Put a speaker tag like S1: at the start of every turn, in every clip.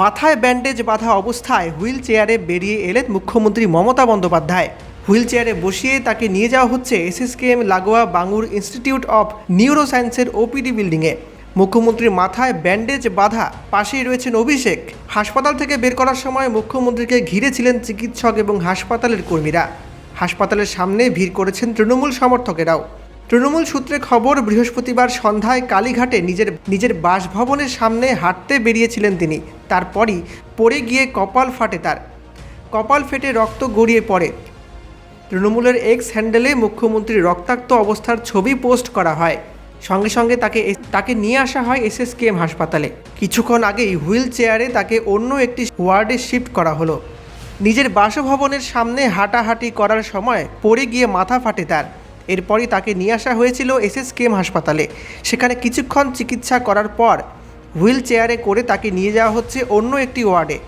S1: মাথায় ব্যান্ডেজ বাঁধা অবস্থায় হুইল চেয়ারে বেরিয়ে এলেন মুখ্যমন্ত্রী মমতা বন্দ্যোপাধ্যায়। হুইল চেয়ারে বসিয়ে তাকে নিয়ে যাওয়া হচ্ছে এসএসকেএম লাগোয়া বাঙুর ইনস্টিটিউট অফ নিউরোসায়েন্সের ওপিডি বিল্ডিংয়ে। মুখ্যমন্ত্রীর মাথায় ব্যান্ডেজ বাঁধা পাশেই রয়েছেন অভিষেক। হাসপাতাল থেকে বের করার সময় মুখ্যমন্ত্রীকে ঘিরেছিলেন চিকিৎসক এবং হাসপাতালের কর্মীরা। হাসপাতালের সামনে ভিড় করেছেন তৃণমূল সমর্থকেরাও। তৃণমূল সূত্রে খবর, বৃহস্পতিবার সন্ধ্যায় কালীঘাটে নিজের নিজের বাসভবনের সামনে হাঁটতে বেরিয়েছিলেন তিনি। তারপরই পড়ে গিয়ে কপাল ফাটে তার। কপাল ফেটে রক্ত গড়িয়ে পড়ে। তৃণমূলের এক্স হ্যান্ডেলে মুখ্যমন্ত্রীর রক্তাক্ত অবস্থার ছবি পোস্ট করা হয়। সঙ্গে সঙ্গে তাকে তাকে নিয়ে আসা হয় এসএসকেএম হাসপাতালে। কিছুক্ষণ আগেই হুইল চেয়ারে তাকে অন্য একটি ওয়ার্ডে শিফট করা হলো। নিজের বাসভবনের সামনে হাঁটাহাঁটি করার সময় পড়ে গিয়ে মাথা ফাটে তার। এরপরই তাকে নিয়ে আসা হয়েছিল এসএসকেএম হাসপাতালে। সেখানে কিছুক্ষণ চিকিৎসা করার পর হুইল চেয়ারে করে তাকে নিয়ে যাওয়া হচ্ছে অন্য একটি ওয়ার্ডে।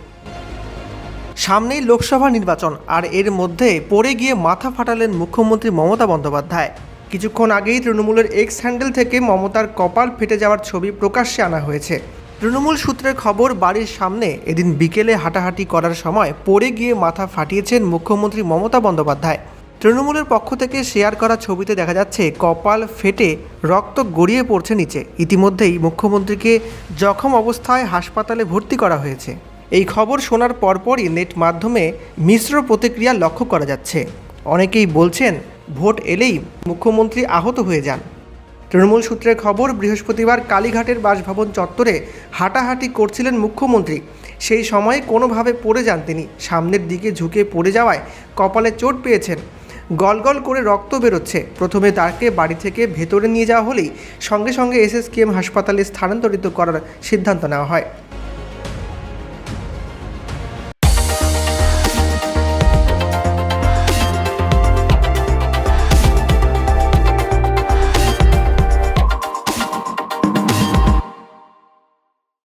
S1: সামনেই লোকসভা নির্বাচন, আর এর মধ্যে পড়ে গিয়ে মাথা ফাটালেন মুখ্যমন্ত্রী মমতা বন্দ্যোপাধ্যায়। কিছুক্ষণ আগেই তৃণমূলের এক্স হ্যান্ডেল থেকে মমতার কপাল ফেটে যাওয়ার ছবি প্রকাশ্যে আনা হয়েছে। তৃণমূল সূত্রের খবর, বাড়ির সামনে এদিন বিকেলে হাঁটাহাঁটি করার সময় পড়ে গিয়ে মাথা ফাটিয়েছেন মুখ্যমন্ত্রী মমতা বন্দ্যোপাধ্যায়। তৃণমূলের পক্ষ থেকে শেয়ার করা ছবিতে দেখা যাচ্ছে, কপাল ফেটে রক্ত গড়িয়ে পড়ছে নিচে। ইতিমধ্যেই মুখ্যমন্ত্রীকে জখম অবস্থায় হাসপাতালে ভর্তি করা হয়েছে। এই খবর শোনার পরপরই নেট মাধ্যমে মিশ্র প্রতিক্রিয়া লক্ষ্য করা যাচ্ছে। অনেকেই বলছেন, ভোট এলেই মুখ্যমন্ত্রী আহত হয়ে যান। তৃণমূল সূত্রের খবর, বৃহস্পতিবার কালীঘাটের বাসভবন চত্বরে হাঁটাহাঁটি করছিলেন মুখ্যমন্ত্রী। সেই সময়ে কোনোভাবে পড়ে যান তিনি। সামনের দিকে ঝুঁকে পড়ে যাওয়ায় কপালে চোট পেয়েছেন গলগল করে রক্ত বেরোচ্ছে। প্রথমে তাকে বাড়ি থেকে ভেতরে নিয়ে যাওয়া হলেই সঙ্গে সঙ্গে এসএসকেএম হাসপাতালে স্থানান্তরিত করার সিদ্ধান্ত নেওয়া হয়।